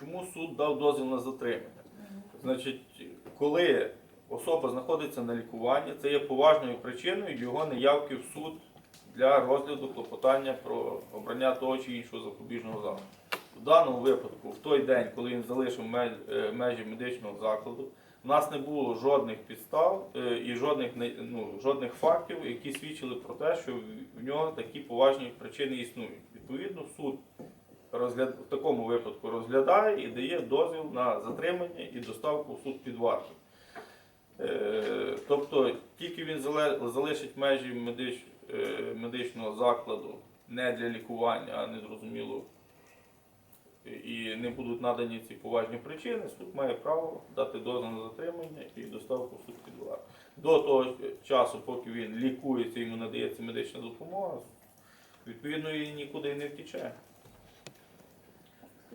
чому суд дав дозвіл на затримання? Значить, коли особа знаходиться на лікуванні, це є поважною причиною його неявки в суд для розгляду клопотання про обрання того чи іншого запобіжного заходу. В даному випадку, в той день, коли він залишив е, межі медичного закладу, у нас не було жодних підстав е, і жодних, ну, жодних фактів, які свідчили про те, що в- в нього такі поважні причини існують. Відповідно, суд розгляд... в такому випадку розглядає і дає дозвіл на затримання і доставку в суд під варту. Е, Тобто тільки він залишить межі медич... е, медичного закладу не для лікування, а незрозуміло, і не будуть надані ці поважні причини, суд має право дати дозвіл на затримання і доставку в суд під варту. До того часу, поки він лікується, йому надається медична допомога, відповідно, і нікуди не втіче.